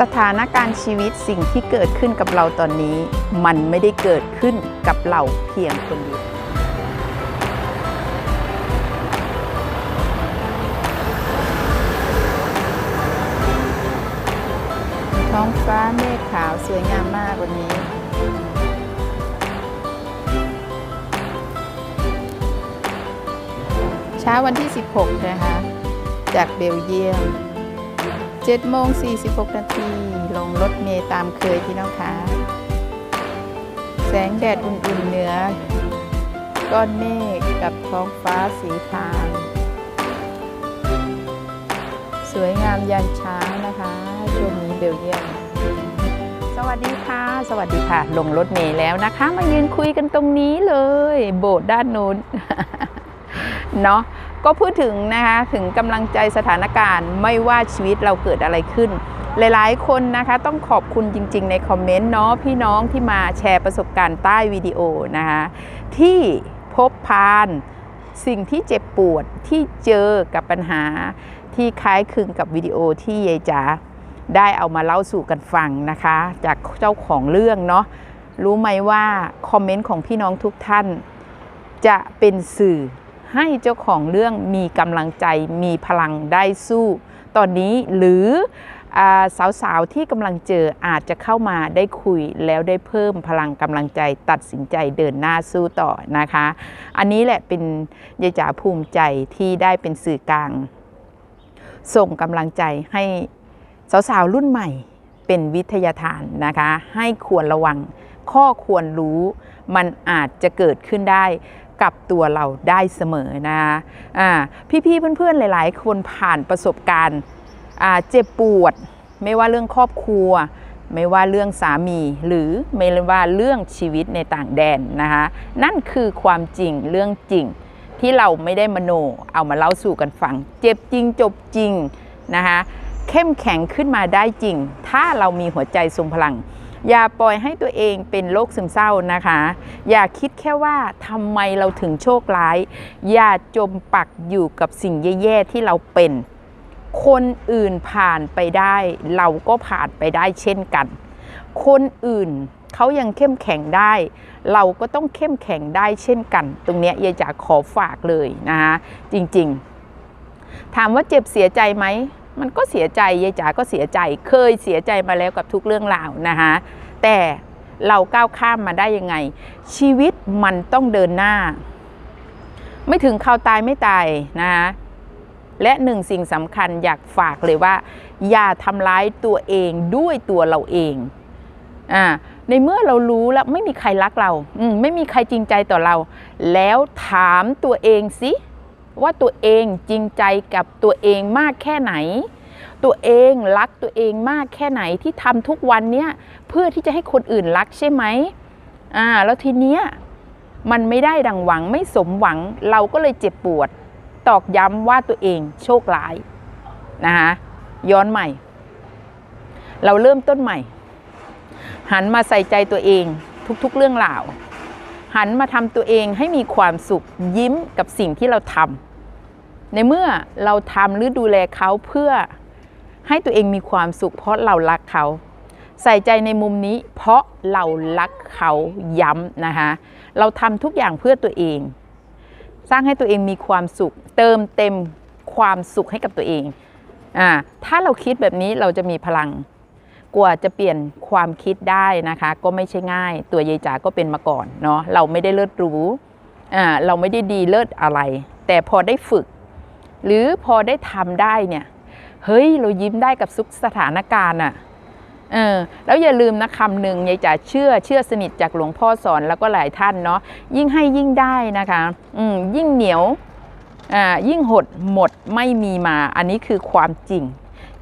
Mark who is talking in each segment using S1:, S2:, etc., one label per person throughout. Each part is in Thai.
S1: สถานการณ์ชีวิตสิ่งที่เกิดขึ้นกับเราตอนนี้ มันไม่ได้เกิดขึ้นกับเราเพียงคนเดียวท้องฟ้าเมฆขาวสวยงามมากวันนี้ เช้าวันที่ 16 นะคะ จากเบลเยียม 7โมง46 นาที ลงรถเมล์ตามเคยพี่น้องคะแสงแดดอุ่นๆเหนือ ก้อนเมฆกับท้องฟ้าสีทาง สวยงามยันเช้านะคะช่วงนี้เบลเยียมสวัสดีค่ะ สวัสดีค่ะ ลงรถเมล์แล้วนะคะ มายืนคุยกันตรงนี้เลย โบสถ์ด้านนู้นเนาะ ก็พูดถึงนะคะถึงกำลังใจสถานการณ์ไม่ว่าชีวิตเราเกิดอะไรขึ้น หลายๆ คนนะคะต้องขอบคุณจริง ๆ ในคอมเมนต์เนาะพี่น้องที่มาแชร์ประสบการณ์ใต้วิดีโอนะคะที่พบพานสิ่งที่เจ็บปวดที่เจอกับปัญหาที่คล้ายคลึงกับวิดีโอที่ยายจ๋าได้เอามาเล่าสู่กันฟังนะคะ จากเจ้าของเรื่องเนาะรู้ไหมว่าคอมเมนต์ของพี่น้องทุกท่าน จะเป็นสื่อ ให้เจ้าของเรื่องมีกำลังใจมีพลังได้สู้ ตอนนี้หรืออสาวๆที่กำลังเจออาจจะเข้ามาได้คุยแล้วได้เพิ่มพลังกำลังใจตัดสินใจเดินหน้าสู้ต่อนะคะ อันนี้แหละเป็นยายจ๋าภูมิใจที่ได้เป็นสื่อกลาง ส่งกำลังใจให้สาวๆรุ่นใหม่เป็นวิทยาทานนะคะ ให้ควรระวัง ข้อควรรู้ มันอาจจะเกิดขึ้นได้กับตัวเราได้เสมอนะคะพี่ๆเพื่อนๆหลาย ๆ คนผ่านประสบการณ์เจ็บปวด ไม่ว่าเรื่องครอบครัว ไม่ว่าเรื่องสามี หรือไม่ว่าเรื่องชีวิตในต่างแดนนะคะนั่นคือความจริงเรื่องจริงที่เราไม่ได้มโนเอามาเล่าสู่กันฟัง เจ็บจริงจบจริงนะคะเข้มแข็งขึ้นมาได้จริง ถ้าเรามีหัวใจทรงพลัง อย่าปล่อยให้ตัวเองเป็นโรคซึมเศร้านะคะ อย่าคิดแค่ว่าทำไมเราถึงโชคร้าย อย่าจมปักอยู่กับสิ่งแย่ๆที่เราเป็น คนอื่นผ่านไปได้ เราก็ผ่านไปได้เช่นกัน คนอื่นเขายังเข้มแข็งได้ เราก็ต้องเข้มแข็งได้เช่นกัน ตรงนี้ยยายจ๋าขอฝากเลยนะคะจริงๆ ถามว่าเจ็บเสียใจไหม มันก็เสียใจยายจ๋าก็เสียใจ เคยเสียใจมาแล้วกับทุกเรื่องราวนะคะแต่เราก้าวข้ามมาได้ยังไง ชีวิตมันต้องเดินหน้า ไม่ถึงข่าวตายไม่ตายนะคะและหนึ่งสิ่งสำคัญอยากฝากเลยว่า อย่าทำร้ายตัวเองด้วยตัวเราเองอ่าในเมื่อเรารู้แล้วไม่มีใครรักเรา ไม่มีใครจริงใจต่อเรา แล้วถามตัวเองสิ ว่าตัวเองจริงใจกับตัวเองมากแค่ไหน ตัวเองรักตัวเองมากแค่ไหนที่ทำทุกวันเนี้ยเพื่อที่จะให้คนอื่นรักใช่ไหมอ่าแล้วทีเนี้ยมันไม่ได้ดังหวังไม่สมหวังเราก็เลยเจ็บปวด ตอกย้ำว่าตัวเองโชคร้ายนะคะย้อนใหม่ เราเริ่มต้นใหม่ หันมาใส่ใจตัวเองทุกๆเรื่องราว หันมาทำตัวเองให้มีความสุขยิ้มกับสิ่งที่เราทำในเมื่อเราทำหรือดูแลเขาเพื่อให้ตัวเองมีความสุข เพราะเรารักเขา ใส่ใจในมุมนี้ เพราะเรารักเขาย้ำนะคะเราทำทุกอย่างเพื่อตัวเอง สร้างให้ตัวเองมีความสุข เติมเต็มความสุขให้กับตัวเองอ่าถ้าเราคิดแบบนี้เราจะมีพลัง กว่าจะเปลี่ยนความคิดได้นะคะ ก็ไม่ใช่ง่าย ตัวยายจ๋าก็เป็นมาก่อนเนาะเราไม่ได้เลิศรู้อ่าเราไม่ได้ดีเลิศอะไร แต่พอได้ฝึก หรือพอได้ทำได้เนี่ยเฮ้ยเรายิ้มได้กับทุกสถานการณ์อะ่ะเออแล้วอย่าลืมนะคำหนึ่งยายจ๋าเชื่อเชื่อสนิทจากหลวงพ่อสอนแล้วก็หลายท่านเนาะยิ่งให้ยิ่งได้นะคะอืมยิ่งเหนียวอ่ายิ่งหดหมดไม่มีมา อันนี้คือความจริง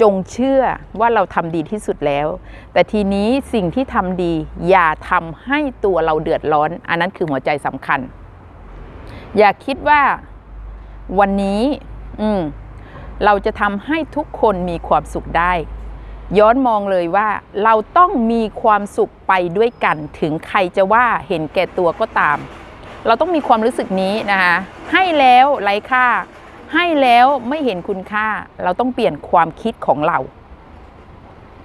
S1: จงเชื่อว่าเราทำดีที่สุดแล้ว แต่ทีนี้สิ่งที่ทำดี อย่าทำให้ตัวเราเดือดร้อน อันนั้นคือหัวใจสำคัญ อย่าคิดว่าวันนี้ อืมเราจะทำให้ทุกคนมีความสุขได้ ย้อนมองเลยว่า เราต้องมีความสุขไปด้วยกัน ถึงใครจะว่าเห็นแก่ตัวก็ตาม เราต้องมีความรู้สึกนี้นะคะให้แล้วไร้ค่า ให้แล้วไม่เห็นคุณค่า เราต้องเปลี่ยนความคิดของเรา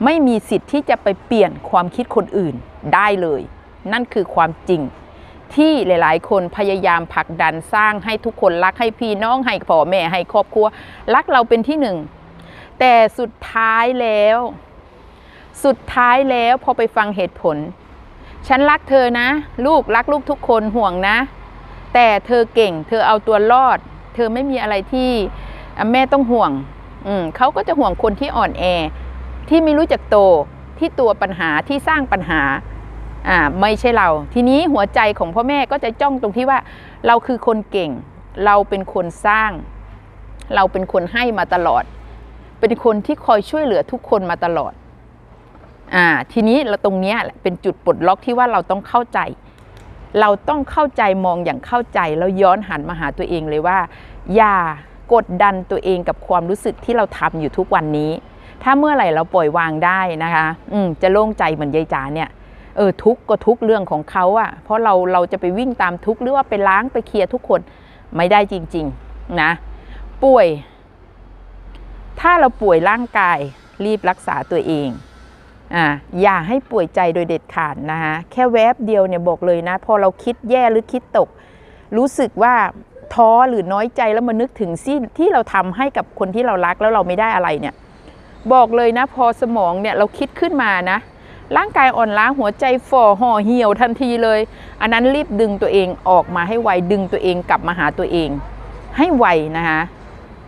S1: ไม่มีสิทธิ์ที่จะไปเปลี่ยนความคิดคนอื่นได้เลย นั่นคือความจริง ที่หลาย ๆ คนพยายามผลักดันสร้างให้ทุกคนรักให้พี่น้องให้พ่อแม่ให้ครอบครัว รักเราเป็นที่หนึ่ง แต่สุดท้ายแล้ว สุดท้ายแล้วพอไปฟังเหตุผล ฉันรักเธอนะ ลูกรักลูกทุกคนห่วงนะ แต่เธอเก่ง เธอเอาตัวรอด ธอไม่มีอะไรที่แม่ต้องห่วงอืมเขาก็จะห่วงคนที่อ่อนแอ ที่ไม่รู้จักโตที่ตัวปัญหาที่สร้างปัญหาอ่าไม่ใช่เรา ทีนี้หัวใจของพ่อแม่ก็จะจ้องตรงที่ว่าเราคือคนเก่ง เราเป็นคนสร้าง เราเป็นคนให้มาตลอด เป็นคนที่คอยช่วยเหลือทุกคนมาตลอดอ่าทีนี้เราตรงเนี้ยเป็นจุดปลดล็อกที่ว่าเราต้องเข้าใจ เราต้องเข้าใจมองอย่างเข้าใจ แล้วย้อนหันมาหาตัวเองเลยว่า อย่ากดดันตัวเองกับความรู้สึกที่เราทำอยู่ทุกวันนี้ ถ้าเมื่อไหร่เราปล่อยวางได้นะคะ อืจะโล่งใจเหมือนยายจ๋าเนี่ยเออทุกก็ทุกเรื่องของเขาอะเพราะเราเราจะไปวิ่งตามทุกหรือว่าไปล้างไปเคลียร์ทุกคนไม่ได้จริง ๆ นะ ป่วย ถ้าเราป่วยร่างกายรีบรักษาตัวเองอ่าอย่าให้ป่วยใจโดยเด็ดขาดนะคะแค่แวบเดียวเนี่ยบอกเลยนะ พอเราคิดแย่หรือคิดตก รู้สึกว่า ท้อหรือน้อยใจแล้วมานึกถึงสิ่งที่เราทำให้กับคนที่เรารักแล้วเราไม่ได้อะไรเนี่ย บอกเลยนะพอสมองเนี่ยเราคิดขึ้นมานะ ร่างกายอ่อนล้าหัวใจฝ่อห่อเหี่ยวทันทีเลย อันนั้นรีบดึงตัวเองออกมาให้ไวดึงตัวเองกลับมาหาตัวเอง ให้ไวนะคะ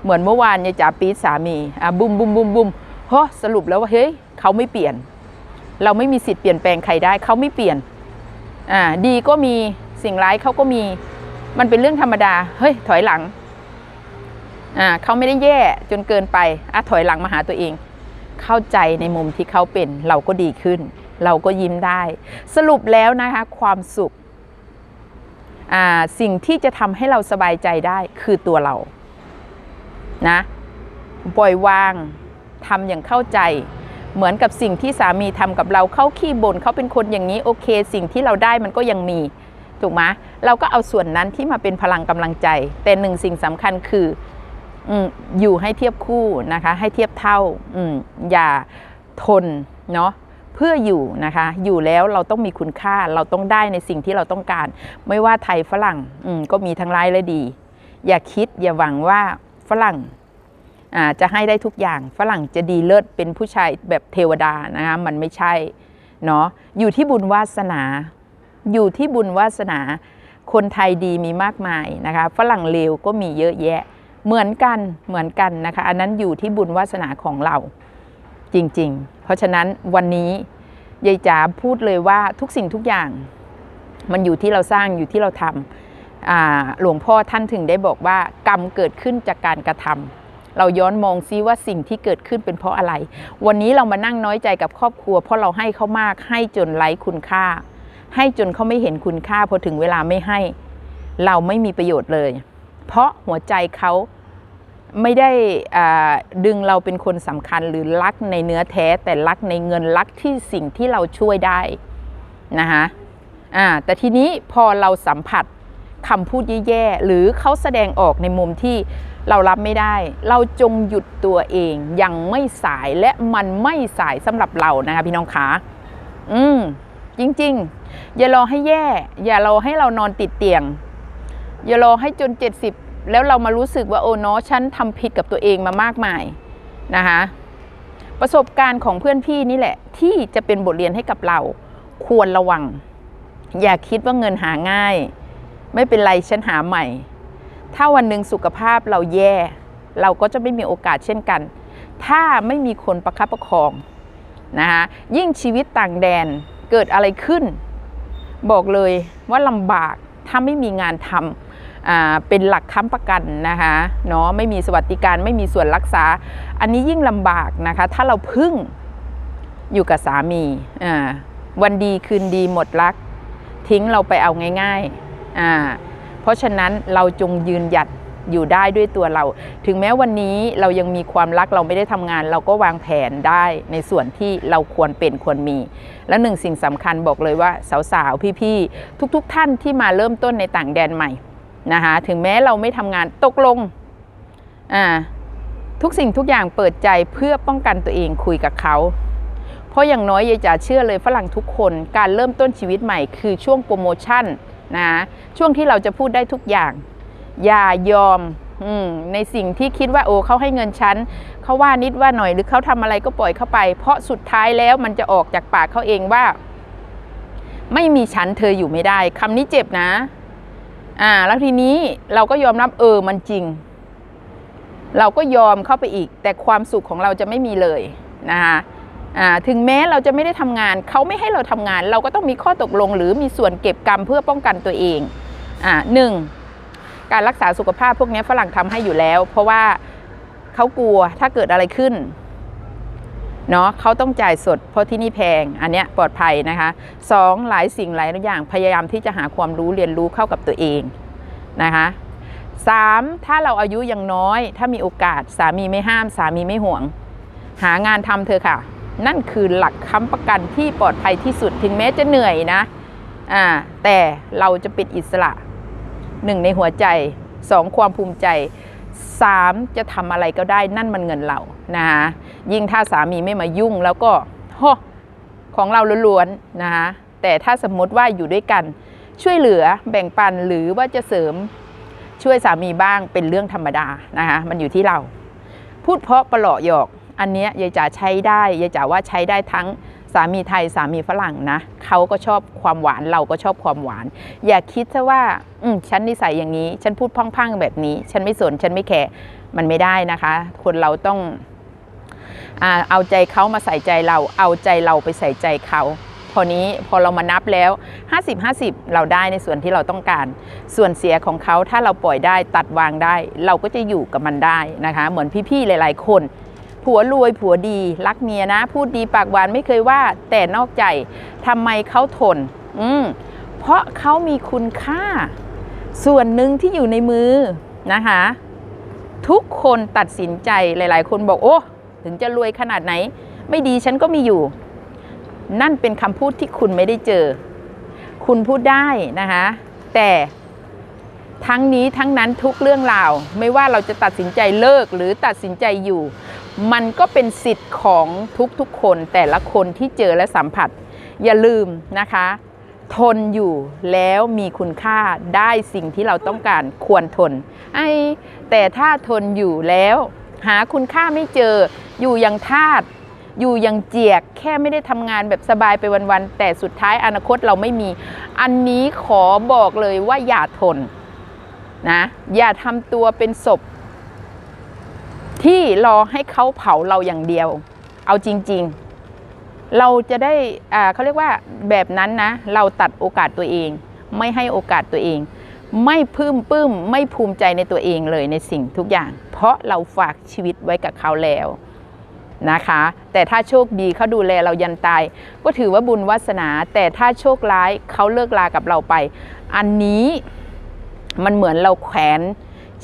S1: เหมือนเมื่อวานยายจ๋าปี๊ดสามีอะบุมบุมบุมบุมเฮ้สรุปแล้วว่าเฮ้ยเขาไม่เปลี่ยน เราไม่มีสิทธิ์เปลี่ยนแปลงใครได้เขาไม่เปลี่ยนอ่าดีก็มีสิ่งร้ายเขาก็มี มันเป็นเรื่องธรรมดา เฮ้ย ถอยหลัง อ่าเขาไม่ได้แย่จนเกินไปอะถอยหลังมาหาตัวเอง เข้าใจในมุมที่เขาเป็น เราก็ดีขึ้น เราก็ยิ้มได้ สรุปแล้วนะคะ ความสุข อ่า สิ่งที่จะทำให้เราสบายใจได้คือตัวเรา นะ ปล่อยวางทำอย่างเข้าใจเหมือนกับสิ่งที่สามีทำกับเราเขาขี้บ่นเขาเป็นคนอย่างนี้โอเค สิ่งที่เราได้มันก็ยังมี ถูกไหม เราก็เอาส่วนนั้นที่มาเป็นพลังกำลังใจ แต่หนึ่งสิ่งสำคัญคืออยู่ให้เทียบคู่นะคะ ให้เทียบเท่าออย่าทนเนาะเพื่ออยู่นะคะ อยู่แล้วเราต้องมีคุณค่าเราต้องได้ในสิ่งที่เราต้องการ ไม่ว่าไทยฝรั่งก็มีทั้งร้ายและดี อย่าคิดอย่าหวังว่าฝรั่งจะให้ได้ทุกอย่างฝรั่งจะดีเลิศเป็นผู้ชายแบบเทวดานะคะมันไม่ใช่เนาะอยู่ที่บุญวาสนา อยู่ที่บุญวาสนา คนไทยดีมีมากมายนะคะฝรั่งเลวก็มีเยอะแยะ เหมือนกันเหมือนกันนะคะอันนั้นอยู่ที่บุญวาสนาของเราจริง ๆ เพราะฉะนั้นวันนี้ยายจ๋าพูดเลยว่าทุกสิ่งทุกอย่าง มันอยู่ที่เราสร้างอยู่ที่เราทำหลวงพ่อท่านถึงได้บอกว่า กรรมเกิดขึ้นจากการกระทำเราย้อนมองซิว่าสิ่งที่เกิดขึ้นเป็นเพราะอะไร วันนี้เรามานั่งน้อยใจกับครอบครัว เพราะเราให้เขามากให้จนไร้คุณค่า ให้จนเขาไม่เห็นคุณค่าพอถึงเวลาไม่ให้ เราไม่มีประโยชน์เลย เพราะหัวใจเขาไม่ได้ดึงเราเป็นคนสำคัญหรือรักในเนื้อแท้ แต่รักในเงินรักที่สิ่งที่เราช่วยได้นะคะแต่ทีนี้พอเราสัมผัสคำพูดแย่ๆหรือเขาแสดงออกในมุมที่เรารับไม่ได้ เราจงหยุดตัวเองยังไม่สายและมันไม่สายสำหรับเรานะคะพี่น้องขาอืม จริง ๆ อย่ารอให้แย่ อย่ารอให้เรานอนติดเตียง อย่ารอให้จน 70 แล้วเรามารู้สึกว่าโอ้เนาะฉันทำผิดกับตัวเองมามากมายนะคะประสบการณ์ของเพื่อนพี่นี่แหละ ที่จะเป็นบทเรียนให้กับเราควรระวัง อย่าคิดว่าเงินหาง่าย ไม่เป็นไรฉันหาใหม่ ถ้าวันหนึ่งสุขภาพเราแย่ เราก็จะไม่มีโอกาสเช่นกัน ถ้าไม่มีคนประคับประคองนะคะยิ่งชีวิตต่างแดน เกิดอะไรขึ้น บอกเลยว่าลำบากถ้าไม่มีงานทำอ่าเป็นหลักค้ำประกันนะคะเนาะไม่มีสวัสดิการไม่มีส่วนรักษา อันนี้ยิ่งลำบากนะคะ ถ้าเราพึ่งอยู่กับสามีอ่าวันดีคืนดีหมดรัก ทิ้งเราไปเอาง่ายๆอ่าเพราะฉะนั้นเราจงยืนหยัด อยู่ได้ด้วยตัวเรา ถึงแม้วันนี้เรายังมีความรักเราไม่ได้ทำงาน เราก็วางแผนได้ในส่วนที่เราควรเป็นควรมี และหนึ่งสิ่งสำคัญบอกเลยว่าสาวๆ พี่ๆ ทุกๆท่านที่มาเริ่มต้นในต่างแดนใหม่นะคะถึงแม้เราไม่ทำงานตกลงอ่าทุกสิ่งทุกอย่างเปิดใจเพื่อป้องกันตัวเองคุยกับเขา เพราะอย่างน้อยยายจ๋าเชื่อเลยฝรั่งทุกคนการเริ่มต้นชีวิตใหม่คือช่วงโปรโมชั่นนะช่วงที่เราจะพูดได้ทุกอย่าง อย่ายอมในสิ่งที่คิดว่าโอ้เขาให้เงินฉันเขาว่านิดว่าหน่อยหรือเขาทำอะไรก็ปล่อยเข้าไป เพราะสุดท้ายแล้วมันจะออกจากปากเขาเองว่า ไม่มีฉันเธออยู่ไม่ได้คำนี้เจ็บนะ อ่า แล้วทีนี้เราก็ยอมรับเออมันจริง เราก็ยอมเข้าไปอีก แต่ความสุขของเราจะไม่มีเลยนะคะอ่าถึงแม้เราจะไม่ได้ทำงาน เขาไม่ให้เราทำงาน เราก็ต้องมีข้อตกลง หรือมีส่วนเก็บกรรมเพื่อป้องกันตัวเองอ่าหนึ่ง การรักษาสุขภาพพวกนี้ฝรั่งทำให้อยู่แล้ว เพราะว่าเขากลัวถ้าเกิดอะไรขึ้นเนาะเขาต้องจ่ายสดเพราะที่นี่แพง อันเนี้ยปลอดภัยนะคะสองหลายสิ่งหลายอย่างพยายามที่จะหาความรู้เรียนรู้เข้ากับตัวเองนะคะสามถ้าเราอายุยังน้อย ถ้ามีโอกาสสามีไม่ห้าม สามีไม่ห่วง หางานทำเธอค่ะ นั่นคือหลักค้ำประกันที่ปลอดภัยที่สุดถึงแม้จะเหนื่อยนะอ่าแต่เราจะเป็นอิสระ หนึ่งในหัวใจสองความภูมิใจสามจะทำอะไรก็ได้นั่นมันเงินเรานะคะยิ่งถ้าสามีไม่มายุ่งแล้วก็ฮของเราล้วนๆนะคะแต่ถ้าสมมติว่าอยู่ด้วยกันช่วยเหลือแบ่งปันหรือว่าจะเสริมช่วยสามีบ้างเป็นเรื่องธรรมดานะคะมันอยู่ที่เรา พูดเพราะประหลาะหยอก อันเนี้ยยายจ๋าใช้ได้ยายจ๋าว่าใช้ได้ทั้ง สามีไทยสามีฝรั่งนะเขาก็ชอบความหวานเราก็ชอบความหวาน อย่าคิดซะว่าอืฉันนิสัยอย่างนี้ ฉันพูดพังๆแบบนี้ ฉันไม่สนฉันไม่แคร์มันไม่ได้นะคะ คนเราต้องอเอาใจเขามาใส่ใจเรา เอาใจเราไปใส่ใจเขาพอนี้พอเรามานับแล้ว 50-50 เราได้ในส่วนที่เราต้องการ ส่วนเสียของเขาถ้าเราปล่อยได้ตัดวางได้ เราก็จะอยู่กับมันได้นะคะ เหมือนพี่ๆหลาย ๆ คน ผัวรวยผัวดีรักเมียนะ พูดดีปากหวานไม่เคยว่า แต่นอกใจทำไมเขาทน อืมเพราะเขามีคุณค่า ส่วนหนึ่งที่อยู่ในมือนะคะ ทุกคนตัดสินใจหลาย ๆ คนบอกโอ้ถึงจะรวยขนาดไหน ไม่ดีฉันก็มีอยู่ นั่นเป็นคำพูดที่คุณไม่ได้เจอ คุณพูดได้นะคะ แต่ทั้งนี้ทั้งนั้นทุกเรื่องราว ไม่ว่าเราจะตัดสินใจเลิกหรือตัดสินใจอยู่ มันก็เป็นสิทธิ์ของทุกๆคนแต่ละคนที่เจอและสัมผัส อย่าลืมนะคะ ทนอยู่แล้วมีคุณค่าได้สิ่งที่เราต้องการควรทน ไอ้แต่ถ้าทนอยู่แล้ว หาคุณค่าไม่เจออยู่อย่างทาสอยู่อย่างเจียกแค่ไม่ได้ทำงานแบบสบายไปวันๆแต่สุดท้ายอนาคตเราไม่มี อันนี้ขอบอกเลยว่าอย่าทนนะอย่าทำตัวเป็นศพ ที่รอให้เขาเผาเราอย่างเดียว เอาจริง ๆ เราจะได้เขาเรียกว่าแบบนั้นนะ เราตัดโอกาสตัวเอง ไม่ให้โอกาสตัวเอง ไม่พึ่มปื้มไม่ภูมิใจในตัวเองเลยในสิ่งทุกอย่าง เพราะเราฝากชีวิตไว้กับเขาแล้วนะคะ แต่ถ้าโชคดีเขาดูแลเรายันตาย ก็ถือว่าบุญวาสนา แต่ถ้าโชคร้ายเขาเลิกลากับเราไป อันนี้มันเหมือนเราแขวน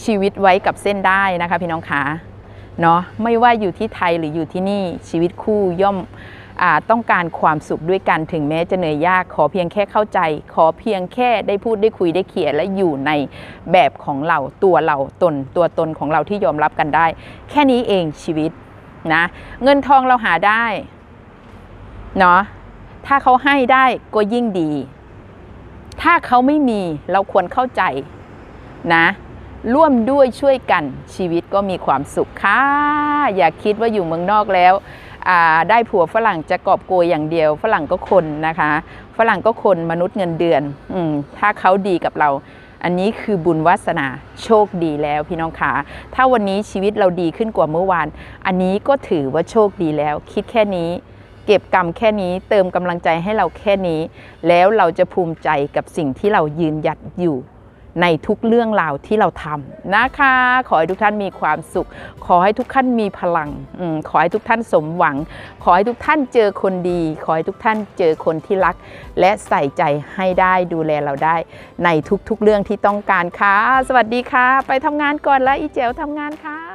S1: ชีวิตไว้กับเส้นได้นะคะพี่น้องคะ เนาะไม่ว่าอยู่ที่ไทยหรืออยู่ที่นี่ชีวิตคู่ย่อมอต้องการความสุขด้วยกันถึงแม้จะเหนื่อยยาก ขอเพียงแค่เข้าใจ ขอเพียงแค่ได้พูดได้คุยได้เขียนและอยู่ในแบบของเราตัวเราตนตัวตนของเราที่ยอมรับกันได้ แค่นี้เองชีวิตนะเงินทองเราหาได้เนาะถ้าเขาให้ได้ก็ยิ่งดี ถ้าเขาไม่มีเราควรเข้าใจนะ ร่วมด้วยช่วยกันชีวิตก็มีความสุขค่ะ อย่าคิดว่าอยู่เมืองนอกแล้วได้ผัวฝรั่งจะกอบโกยอย่างเดียว ฝรั่งก็คนนะคะ ฝรั่งก็คนมนุษย์เงินเดือนอถ้าเขาดีกับเรา อันนี้คือบุญวาสนาโชคดีแล้วพี่น้องขาถ้าวันนี้ชีวิตเราดีขึ้นกว่าเมื่อวาน อันนี้ก็ถือว่าโชคดีแล้ว คิดแค่นี้ เก็บกรรมแค่นี้ เติมกำลังใจให้เราแค่นี้ แล้วเราจะภูมิใจกับสิ่งที่เรายืนหยัดอยู่ ในทุกเรื่องราวที่เราทำนะคะ ขอให้ทุกท่านมีความสุข ขอให้ทุกท่านมีพลังอขอให้ทุกท่านสมหวัง ขอให้ทุกท่านเจอคนดี ขอให้ทุกท่านเจอคนที่รัก และใส่ใจให้ได้ดูแลเราได้ ในทุกๆเรื่องที่ต้องการค่ะ สวัสดีค่ะ ไปทำงานก่อนแล้วอีเจลทำงานค่ะ